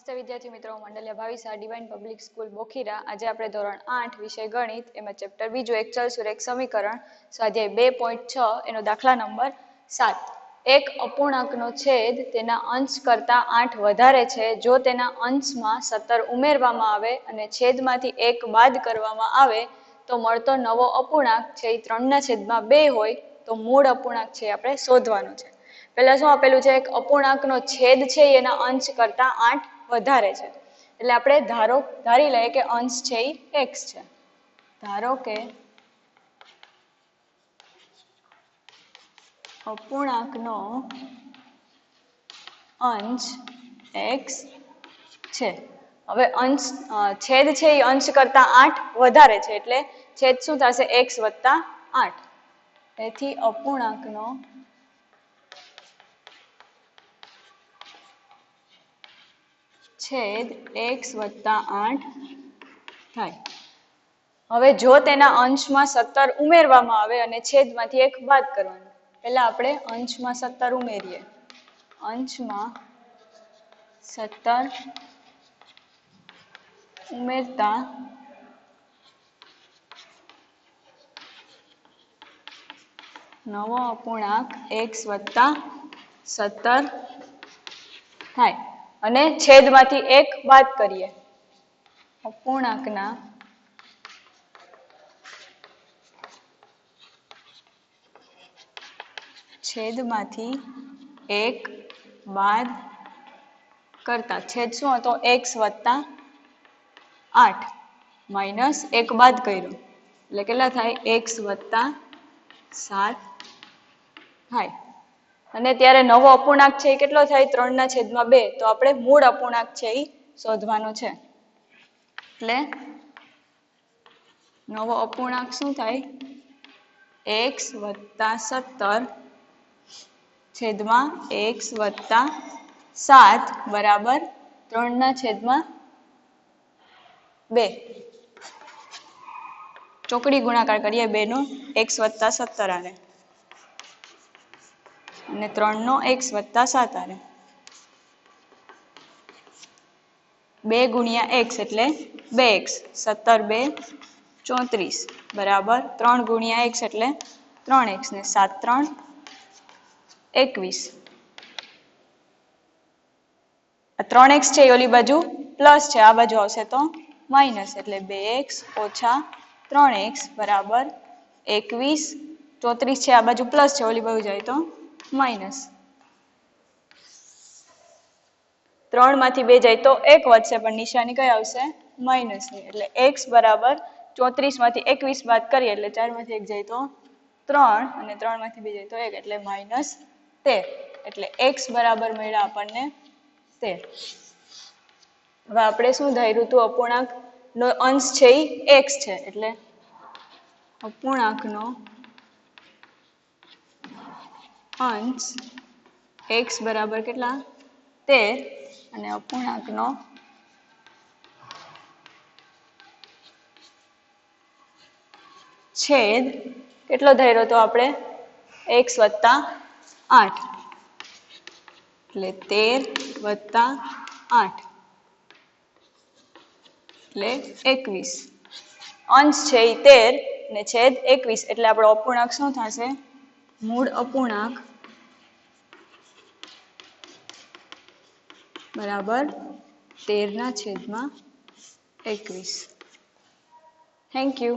નમસ્તે વિદ્યાર્થી મિત્રો Mandaliya Bhavisa divine public school Bokhira. આજે આપણે ધોરણ આઠ વિષય ગણિત, એમાં ચેપ્ટર બીજું એક ચલ સુરેખ સમીકરણ. સ્વાધ્યાય બે પોઈન્ટ છ, એનો દાખલા નંબર સાત. એક અપૂર્ણાંકનો છેદ તેના અંશ કરતાં આઠ વધારે છે. જો તેના અંશમાં સત્તર ઉમેરવામાં આવે અને છેદમાંથી એક બાદ કરવામાં આવે, તો મળતો નવો અપૂર્ણાંક છે એ ત્રણના છેદમાં બે હોય, તો મૂળ અપૂર્ણાંક છે આપણે શોધવાનો છે. પહેલા શું આપેલું છે? એક અપૂર્ણાંકનો છેદ છે એના અંશ કરતાં આઠ વધારે છે. એટલે આપણે ધારો, ધારી લઈએ કે અંશ છે એ એક્સ છે. ધારો કે અપૂર્ણાંકનો અંશ એક્સ છે. હવે અંશ છેદ છે એ અંશ કરતા આઠ વધારે છે. એટલે છેદ શું થશે? એક્સ વત્તા આઠ. તેથી અપૂર્ણાંકનો છેદ એક્સ વત્તા આઠ થાય. હવે જો તેના અંશમાં સત્તર ઉમેરવામાં આવે અને છેદમાંથી એક બાદ કરવાનું. પહેલા આપણે અંશમાં સત્તર ઉમેરીએ. અંશમાં સત્તર ઉમેરતા નવો અપૂર્ણાંક એક્સ વત્તા સત્તર થાય. અને છેદમાંથી એક બાદ કરીએ. અપૂર્ણાંકના. છેદમાંથી એક બાદ કરતા, છેદ શું હતો? એક્સ વત્તા આઠ. માઇનસ એક બાદ કર્યું. એટલે કેટલા થાય? એક્સ વત્તા સાત થાય. અને ત્યારે નવો અપૂર્ણાંક છે એ કેટલો થાય? ત્રણના છેદમાં બે. તો આપણે મૂળ અપૂર્ણાંક છે એ શોધવાનો છે. એટલે નવો અપૂર્ણાંક શું થાય? એક્સ વત્તા સત્તર છેદમાં એક્સ વત્તા સાત બરાબર ત્રણના છેદમાં બે. ચોકડી ગુણાકાર કરીએ બેનો. એક્સ વત્તા સત્તર આને અને ત્રણનો એક્સ વત્તા સાત આરે બે ગુણ્યા એક્સ એટલે બે એક્સ. સત્તર બે, ચોત્રીસ. બરાબર? ત્રણ ગુણ્યા એક્સ એટલે ત્રણ એક્સ ને સાત ત્રણ, એકવીસ. ત્રણ એક્સ છે એ ઓલી બાજુ પ્લસ છે, આ બાજુ આવશે તો માઇનસ એટલે બે એક્સ ઓછા ત્રણ એક્સ બરાબર એકવીસ. ચોત્રીસ છે, આ બાજુ પ્લસ છે, ઓલી બાજુ જાય તો માઇનસ ત્રણમાંથી બે જાય તો એક વધશે, પણ નિશાની કઈ આવશે? માઇનસની એટલે એક્સ બરાબર ચોત્રીસમાંથી એકવીસ બાદ કરીએ, એટલે ચારમાંથી એક જાય તો ત્રણ, અને ત્રણમાંથી બે જાય તો એક, એટલે માઇનસ તેર. એટલે એક્સ બરાબર મળ્યા આપણને તેર. હવે આપણે શું ધાર્યું હતું? અપૂર્ણાંક નો અંશ છે એ એક્સ છે. એટલે અપૂર્ણાંકનો અંશ એક્સ બરાબર કેટલા? તેર. અને અપૂર્ણાંકનો? છેદ. કેટલો ધૈર્યો તો આપણે? એક્સ વત્તા આઠ. એટલે તેર વત્તા આઠ. એટલે એકવીસ. અંશ છે એ તેર ને છેદ એકવીસ. એટલે આપણો અપૂર્ણાંક શું થશે? મૂળ અપૂર્ણાંક બરાબર તેરના છેદમાં એકવીસ. Thank you